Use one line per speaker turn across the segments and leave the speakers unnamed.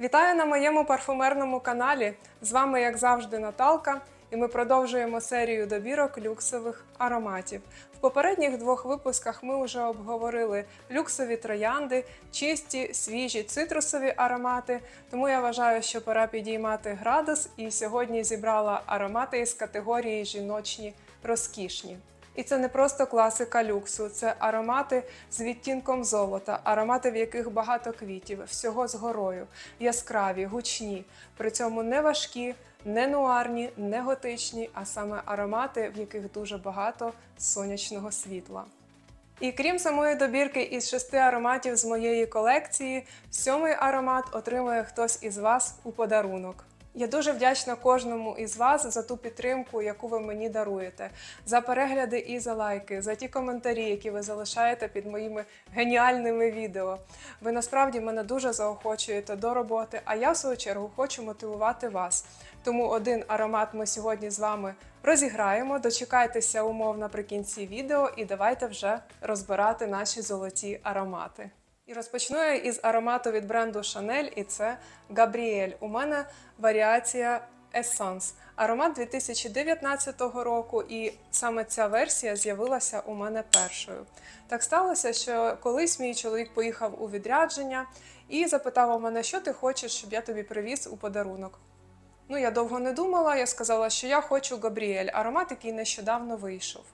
Вітаю на моєму парфумерному каналі. З вами, як завжди, Наталка, і ми продовжуємо серію добірок люксових ароматів. В попередніх двох випусках ми вже обговорили люксові троянди, чисті, свіжі цитрусові аромати. Тому я вважаю, що пора підіймати градус, і сьогодні зібрала аромати із категорії жіночні розкішні. І це не просто класика люксу, це аромати з відтінком золота, аромати, в яких багато квітів, всього з горою, яскраві, гучні, при цьому не важкі, не нуарні, не готичні, а саме аромати, в яких дуже багато сонячного світла. І крім самої добірки із шести ароматів з моєї колекції, сьомий аромат отримує хтось із вас у подарунок. Я дуже вдячна кожному із вас за ту підтримку, яку ви мені даруєте, за перегляди і за лайки, за ті коментарі, які ви залишаєте під моїми геніальними відео. Ви насправді мене дуже заохочуєте до роботи, а я в свою чергу хочу мотивувати вас. Тому один аромат ми сьогодні з вами розіграємо. Дочекайтеся умов наприкінці відео, і давайте вже розбирати наші золоті аромати. І розпочну я із аромату від бренду Chanel, і це Gabrielle. У мене варіація Essence. Аромат 2019 року, і саме ця версія з'явилася у мене першою. Так сталося, що колись мій чоловік поїхав у відрядження і запитав у мене, що ти хочеш, щоб я тобі привіз у подарунок. Ну, я довго не думала, я сказала, що я хочу Габріель, аромат, який нещодавно вийшов.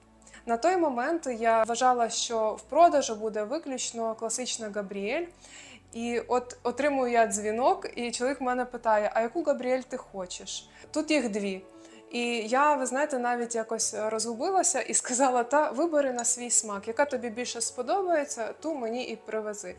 На той момент я вважала, що в продажу буде виключно класична Габріель. І от отримую я дзвінок, і чоловік мене питає: а яку Габріель ти хочеш? Тут їх дві. І я, ви знаєте, навіть якось розгубилася і сказала: та вибери на свій смак, яка тобі більше сподобається, ту мені і привези.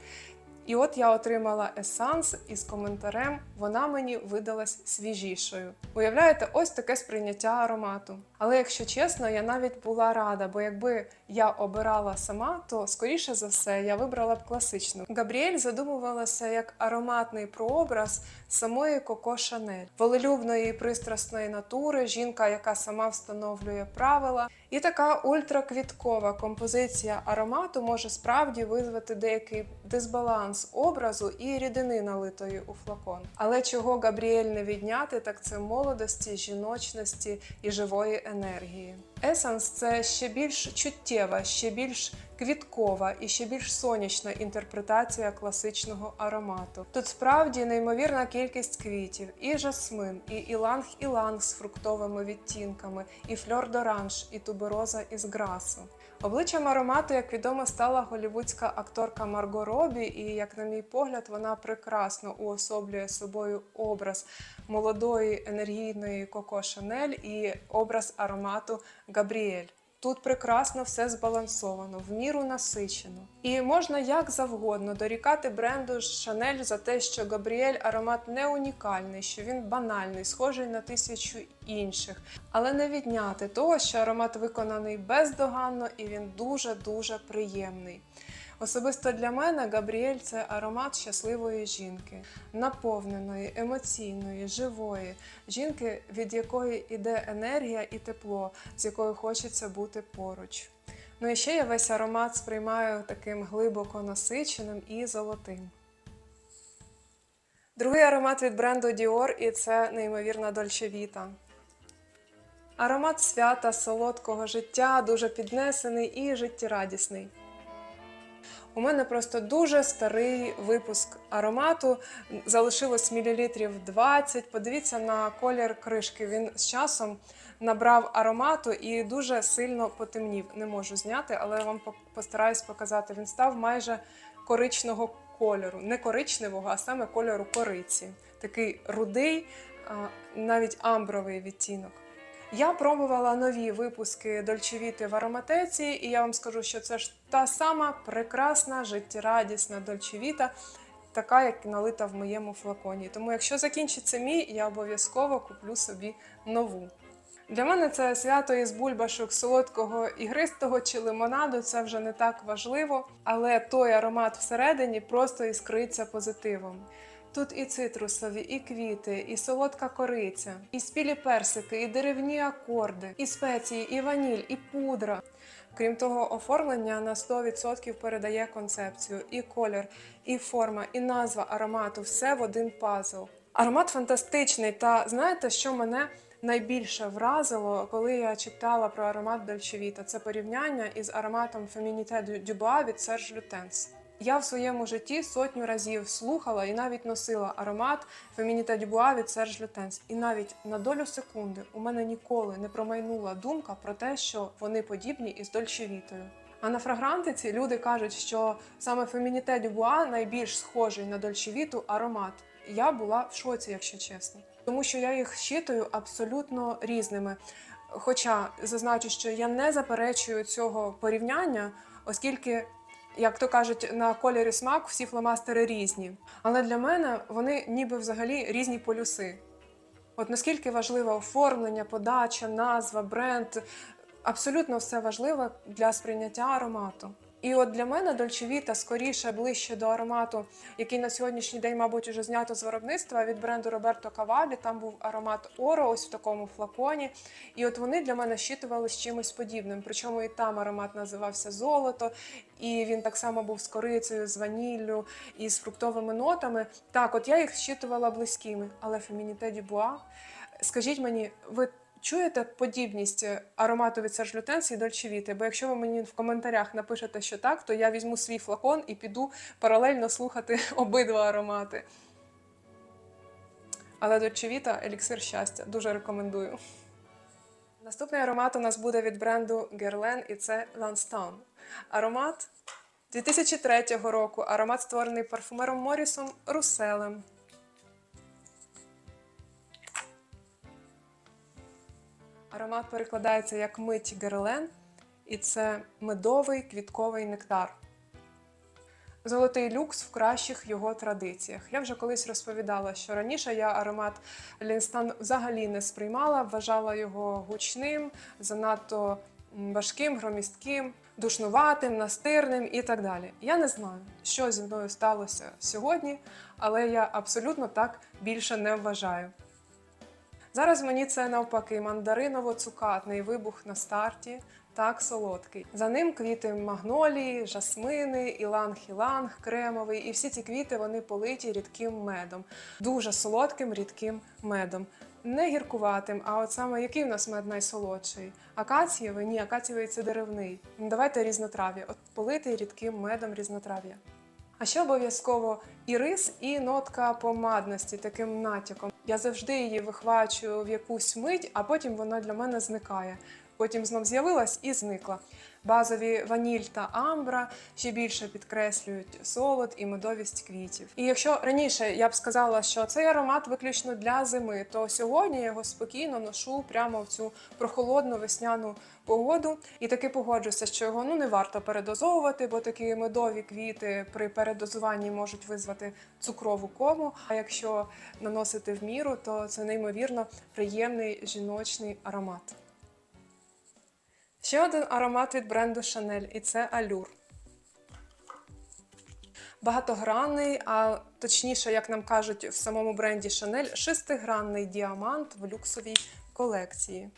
І от я отримала есанс із коментарем, вона мені видалась свіжішою. Уявляєте, ось таке сприйняття аромату. Але якщо чесно, я навіть була рада, бо якби я обирала сама, то скоріше за все я вибрала б класичну. Габріель задумувалася як ароматний прообраз самої Коко Шанель, волелюбної і пристрасної натури, жінка, яка сама встановлює правила. І така ультраквіткова композиція аромату може справді визвати деякий дисбаланс образу і рідини налитої у флакон. Але чого Габріель не відняти, так це молодості, жіночності і живої енергії. Есенс це ще більш чуттєва, ще більш квіткова і ще більш сонячна інтерпретація класичного аромату. Тут справді неймовірна кількість квітів, і жасмин, і іланг-іланг з фруктовими відтінками, і фльор-доранж, і тубероза із грасу. Обличчям аромату, як відомо, стала голівудська акторка Марго Робі, і, як на мій погляд, вона прекрасно уособлює собою образ молодої енергійної Коко Шанель і образ аромату Габріель. Тут прекрасно все збалансовано, в міру насичено. І можна як завгодно дорікати бренду Шанель за те, що Габріель аромат не унікальний, що він банальний, схожий на тисячу інших, але не відняти того, що аромат виконаний бездоганно і він дуже-дуже приємний. Особисто для мене Габріель це аромат щасливої жінки, наповненої, емоційної, живої, жінки, від якої йде енергія і тепло, з якою хочеться бути поруч. Ну і ще я весь аромат сприймаю таким глибоко насиченим і золотим. Другий аромат від бренду Dior і це неймовірна Vita. Аромат свята, солодкого життя, дуже піднесений і життєрадісний. У мене просто дуже старий випуск аромату. Залишилось мілілітрів 20. Подивіться на колір кришки. Він з часом набрав аромату і дуже сильно потемнів. Не можу зняти, але я вам по- постараюсь показати. Він став майже коричного кольору. Не коричневого, а саме кольору кориці. Такий рудий, навіть амбровий відтінок. Я пробувала нові випуски Дольчевіти в ароматеці, і я вам скажу, що це ж та сама прекрасна, життєрадісна Дольчевіта, така, як налита в моєму флаконі. Тому, якщо закінчиться мій, я обов'язково куплю собі нову. Для мене це свято із бульбашок солодкого ігристого чи лимонаду це вже не так важливо, але той аромат всередині просто іскриться позитивом. Тут і цитрусові, і квіти, і солодка кориця, і спілі персики, і деревні акорди, і спеції, і ваніль, і пудра. Крім того, оформлення на 100% передає концепцію, і колір, і форма, і назва аромату все в один пазл. Аромат фантастичний. Та знаєте, що мене найбільше вразило, коли я читала про аромат Vita? Це порівняння із ароматом du Bois від Serge Lutens. Я в своєму житті сотню разів слухала і навіть носила аромат du Bois від Serge Lutens. І навіть на долю секунди у мене ніколи не промайнула думка про те, що вони подібні із Vita. А на фрагрантиці люди кажуть, що саме du Bois найбільш схожий на Vita аромат. Я була в шоці, якщо чесно, тому що я їх щитую абсолютно різними. Хоча зазначу, що я не заперечую цього порівняння, оскільки, як то кажуть, на кольорі смак всі фломастери різні. Але для мене вони ніби взагалі різні полюси. От наскільки важливе оформлення, подача, назва, бренд абсолютно все важливе для сприйняття аромату. І от для мене Vita скоріше ближче до аромату, який на сьогоднішній день, мабуть, уже знято з виробництва від бренду Роберто Кавалі. Там був аромат Оро, ось в такому флаконі. І от вони для мене щитували з чимось подібним. Причому і там аромат називався Золото, і він так само був з корицею, з ваніллю і з фруктовими нотами. Так, от я їх щитувала близькими, але du Bois, скажіть мені, ви чуєте подібність аромату від Serge Lutens і Vita? Бо якщо ви мені в коментарях напишете, що так, то я візьму свій флакон і піду паралельно слухати обидва аромати. Але Vita – еліксир щастя. Дуже рекомендую. Наступний аромат у нас буде від бренду Guerlain і це Lansdowne. Аромат 2003 року. Аромат створений парфумером Морісом Руселем. Аромат перекладається як мить Герлен, і це медовий квітковий нектар. Золотий люкс в кращих його традиціях. Я вже колись розповідала, що раніше я аромат Лінстан взагалі не сприймала, вважала його гучним, занадто важким, громістким, душнуватим, настирним і так далі. Я не знаю, що зі мною сталося сьогодні, але я абсолютно так більше не вважаю. Зараз мені це навпаки мандариново-цукатний вибух на старті, так солодкий. За ним квіти магнолії, жасмини, іланг-іланг, кремовий. І всі ці квіти вони политі рідким медом, дуже солодким рідким медом. Не гіркуватим, а от саме який у нас мед найсолодший? Акацієвий? Ні, акацієвий це деревний. Давайте різнотрав'я. От политий рідким медом різнотрав'я. А ще обов'язково і рис, і нотка помадності таким натяком. Я завжди її вихвачую в якусь мить, а потім вона для мене зникає. Потім знов з'явилась і зникла. Базові ваніль та амбра ще більше підкреслюють солод і медовість квітів. І якщо раніше я б сказала, що цей аромат виключно для зими, то сьогодні я його спокійно ношу прямо в цю прохолодну весняну погоду. І таки погоджуся, що його ну не варто передозовувати, бо такі медові квіти при передозуванні можуть визвати цукрову кому. А якщо наносити в міру, то це неймовірно приємний жіночний аромат. Ще один аромат від бренду Chanel, і це Allure. Багатогранний, а точніше, як нам кажуть в самому бренді Chanel, шестигранний діамант в люксовій колекції.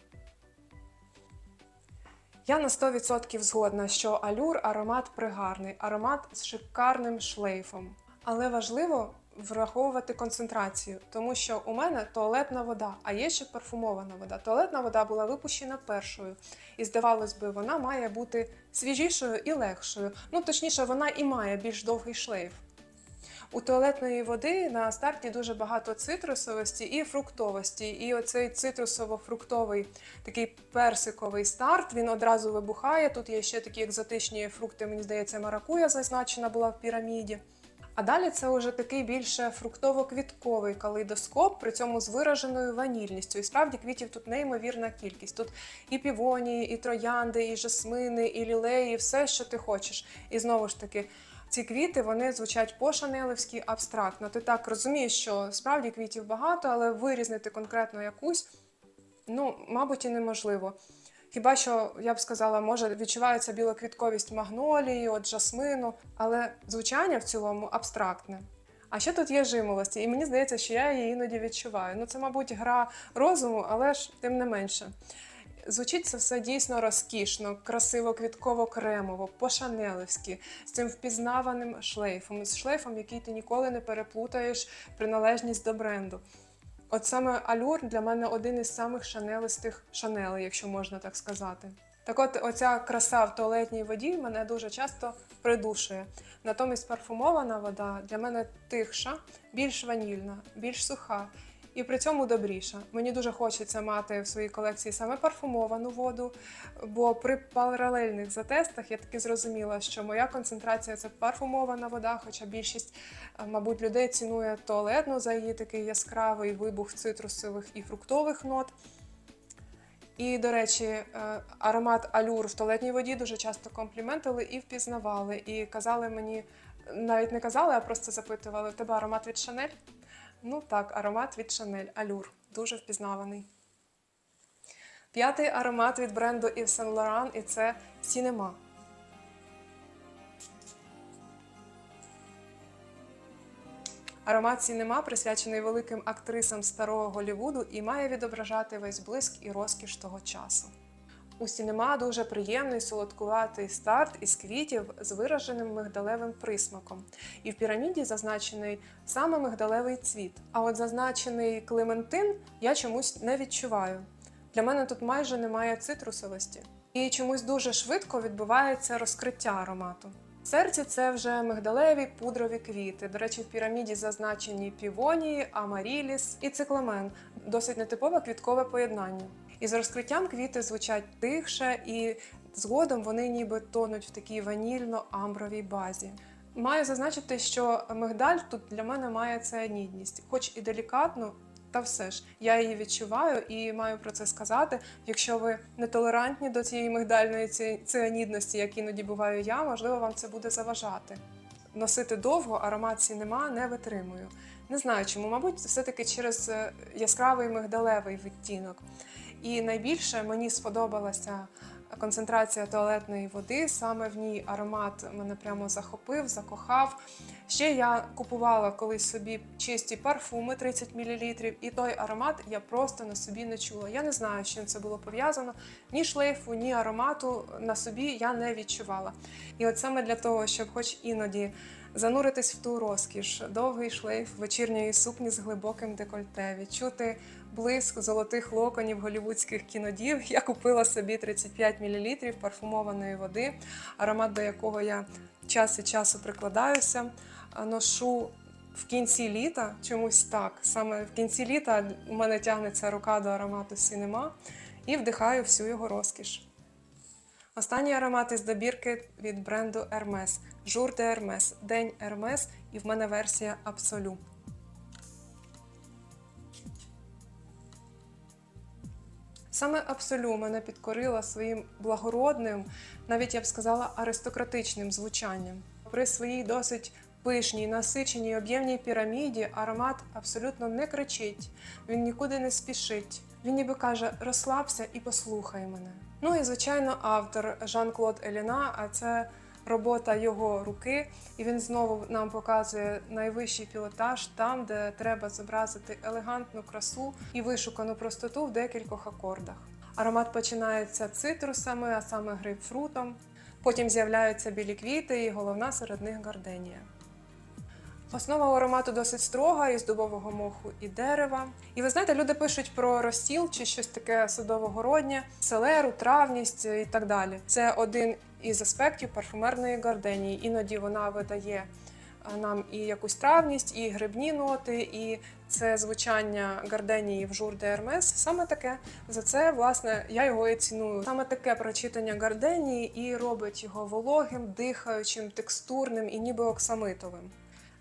Я на 100% згодна, що Allure аромат пригарний, аромат з шикарним шлейфом. Але важливо враховувати концентрацію, тому що у мене туалетна вода, а є ще парфумована вода. Туалетна вода була випущена першою, і здавалось би, вона має бути свіжішою і легшою. Ну, точніше, вона і має більш довгий шлейф. У туалетної води на старті дуже багато цитрусовості і фруктовості. І оцей цитрусово-фруктовий такий персиковий старт він одразу вибухає. Тут є ще такі екзотичні фрукти, мені здається, маракуя зазначена була в піраміді. А далі це вже такий більше фруктово-квітковий калейдоскоп, при цьому з вираженою ванільністю. І справді квітів тут неймовірна кількість. Тут і півонії, і троянди, і жасмини, і лілеї, все, що ти хочеш. І знову ж таки, ці квіти вони звучать по-шанелевськи абстрактно. Ти так розумієш, що справді квітів багато, але вирізнити конкретно якусь, ну, мабуть, і неможливо. Хіба що я б сказала, може відчувається білоквітковість магнолії, от жасмину, але звучання в цілому абстрактне. А ще тут є жимолості, і мені здається, що я її іноді відчуваю. Ну, це, мабуть, гра розуму, але ж тим не менше. Звучить це все дійсно розкішно, красиво, квітково-кремово, по-шанелевськи, з цим впізнаваним шлейфом, з шлейфом, який ти ніколи не переплутаєш приналежність до бренду. От саме алюр для мене один із самих шанелистих шанелей, якщо можна так сказати. Так от, оця краса в туалетній воді мене дуже часто придушує. Натомість парфумована вода для мене тихша, більш ванільна, більш суха і при цьому добріша. Мені дуже хочеться мати в своїй колекції саме парфумовану воду, бо при паралельних затестах я таки зрозуміла, що моя концентрація це парфумована вода, хоча більшість, е, мабуть, людей цінує туалетну за її такий яскравий вибух цитрусових і фруктових нот. І, до речі, е, аромат алюр в туалетній воді дуже часто компліментили і впізнавали. І казали мені, навіть не казали, а просто запитували: «В тебе аромат від Шанель? Ну так, аромат від Шанель, алюр, дуже впізнаваний. П'ятий аромат від бренду Yves Saint Laurent і це Cinema. Аромат Сінема присвячений великим актрисам старого Голлівуду і має відображати весь блиск і розкіш того часу. У Сінема дуже приємний солодкуватий старт із квітів з вираженим мигдалевим присмаком. І в піраміді зазначений саме мигдалевий цвіт. А от зазначений клементин я чомусь не відчуваю. Для мене тут майже немає цитрусовості. І чомусь дуже швидко відбувається розкриття аромату. Серці це вже мигдалеві пудрові квіти. До речі, в піраміді зазначені півонії, амаріліс і цикламен. Досить нетипове квіткове поєднання. І з розкриттям квіти звучать тихше, і згодом вони ніби тонуть в такій ванільно-амбровій базі. Маю зазначити, що мигдаль тут для мене має ціанідність, хоч і делікатну, та все ж я її відчуваю і маю про це сказати. Якщо ви нетолерантні до цієї мигдальної ціанідності, як іноді буваю я, можливо, вам це буде заважати. Носити довго аромат сінема не витримую. Не знаю чому, мабуть, все-таки через е, яскравий мигдалевий відтінок. І найбільше мені сподобалася концентрація туалетної води. Саме в ній аромат мене прямо захопив, закохав. Ще я купувала колись собі чисті парфуми 30 мл, і той аромат я просто на собі не чула. Я не знаю, з чим це було пов'язано. Ні шлейфу, ні аромату на собі я не відчувала. І от саме для того, щоб хоч іноді зануритись в ту розкіш, довгий шлейф вечірньої сукні з глибоким декольте, відчути блиск золотих локонів голівудських кінодів. Я купила собі 35 мл парфумованої води, аромат до якого я час від часу прикладаюся, ношу. В кінці літа чомусь так. Саме в кінці літа у мене тягнеться рука до аромату Сінема і вдихаю всю його розкіш. Останній аромат із добірки від бренду Hermes. Jour de Hermes. День Hermes і в мене версія Absolu. Саме Абсолю мене підкорила своїм благородним, навіть я б сказала, аристократичним звучанням. При своїй досить пишній, насиченій, об'ємній піраміді аромат абсолютно не кричить, він нікуди не спішить. Він ніби каже: розслабся і послухай мене. Ну і звичайно, автор Жан-Клод Еліна, а це робота його руки, і він знову нам показує найвищий пілотаж там, де треба зобразити елегантну красу і вишукану простоту в декількох акордах. Аромат починається цитрусами, а саме грейпфрутом. Потім з'являються білі квіти, і головна серед них гарденія. Основа аромату досить строга із дубового моху і дерева. І ви знаєте, люди пишуть про розсіл чи щось таке садово-городнє, селеру, травність і так далі. Це один із аспектів парфумерної гарденії. Іноді вона видає нам і якусь травність, і грибні ноти, і це звучання гарденії в Jour de Hermes. Саме таке. За це, власне, я його і ціную. Саме таке прочитання гарденії і робить його вологим, дихаючим, текстурним і ніби оксамитовим.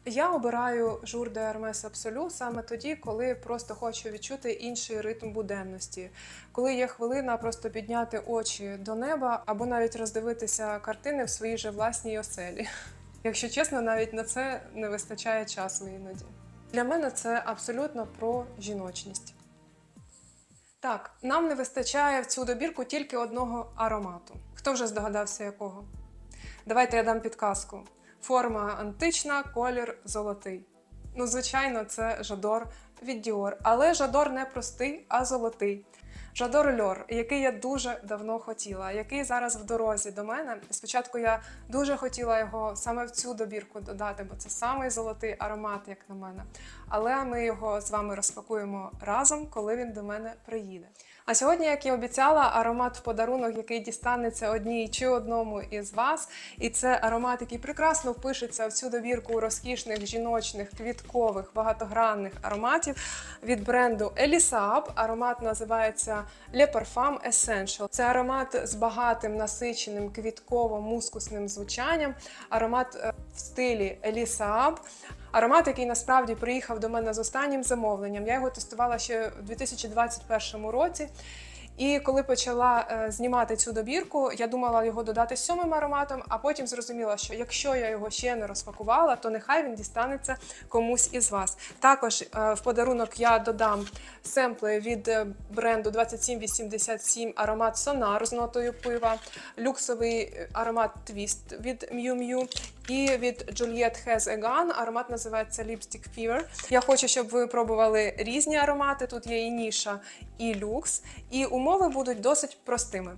Я обираю Jour de Hermes Absolu саме тоді, коли просто хочу відчути інший ритм буденності, коли є хвилина просто підняти очі до неба або навіть роздивитися картини в своїй же власній оселі. Якщо чесно, навіть на це не вистачає часу іноді. Для мене це абсолютно про жіночність. Так, нам не вистачає в цю добірку тільки одного аромату. Хто вже здогадався якого? Давайте я дам підказку. Форма антична, колір золотий. Ну, звичайно, це Жадор від Dior. Але Жадор не простий, а золотий. Жадор Льор, який я дуже давно хотіла, який зараз в дорозі до мене. Спочатку я дуже хотіла його саме в цю добірку додати, бо це самий золотий аромат, як на мене. Але ми його з вами розпакуємо разом, коли він до мене приїде. А сьогодні, як і обіцяла, аромат в подарунок, який дістанеться одній чи одному із вас. І це аромат, який прекрасно впишеться в цю добірку розкішних жіночних квіткових багатогранних ароматів від бренду Elisab. Аромат називається Le Parfum Essential. Це аромат з багатим насиченим квітково-мускусним звучанням. Аромат е, в стилі Elisab. Аромат, який насправді приїхав до мене з останнім замовленням. Я його тестувала ще у 2021 році. І коли почала е, знімати цю добірку, я думала його додати сьомим ароматом, а потім зрозуміла, що якщо я його ще не розпакувала, то нехай він дістанеться комусь із вас. Також е, в подарунок я додам семпли від е, бренду 2787 аромат Sonar з нотою пива, люксовий е, аромат Twist від Miu Miu і від Juliet Has a Gun аромат називається Lipstick Fever. Я хочу, щоб ви пробували різні аромати. Тут є і ніша, і люкс, і умови будуть досить простими.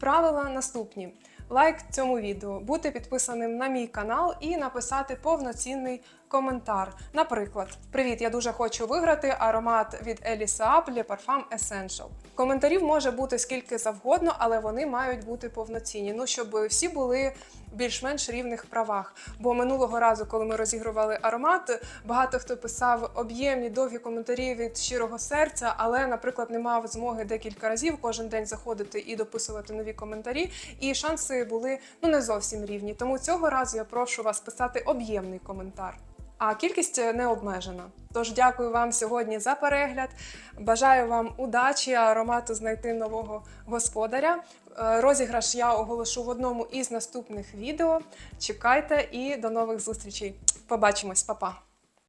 Правила наступні: лайк цьому відео, бути підписаним на мій канал і написати повноцінний коментар. Наприклад, привіт, я дуже хочу виграти аромат від Elisa Up Le Parfum Essential. Коментарів може бути скільки завгодно, але вони мають бути повноцінні. Ну щоб всі були більш-менш рівних правах. Бо минулого разу, коли ми розігрували аромат, багато хто писав об'ємні довгі коментарі від щирого серця, але, наприклад, не мав змоги декілька разів кожен день заходити і дописувати нові коментарі. І шанси були ну не зовсім рівні. Тому цього разу я прошу вас писати об'ємний коментар. А кількість не обмежена. Тож дякую вам сьогодні за перегляд. Бажаю вам удачі, аромату знайти нового господаря. Е, Розіграш я оголошу в одному із наступних відео. Чекайте і до нових зустрічей. Побачимось, Па-па!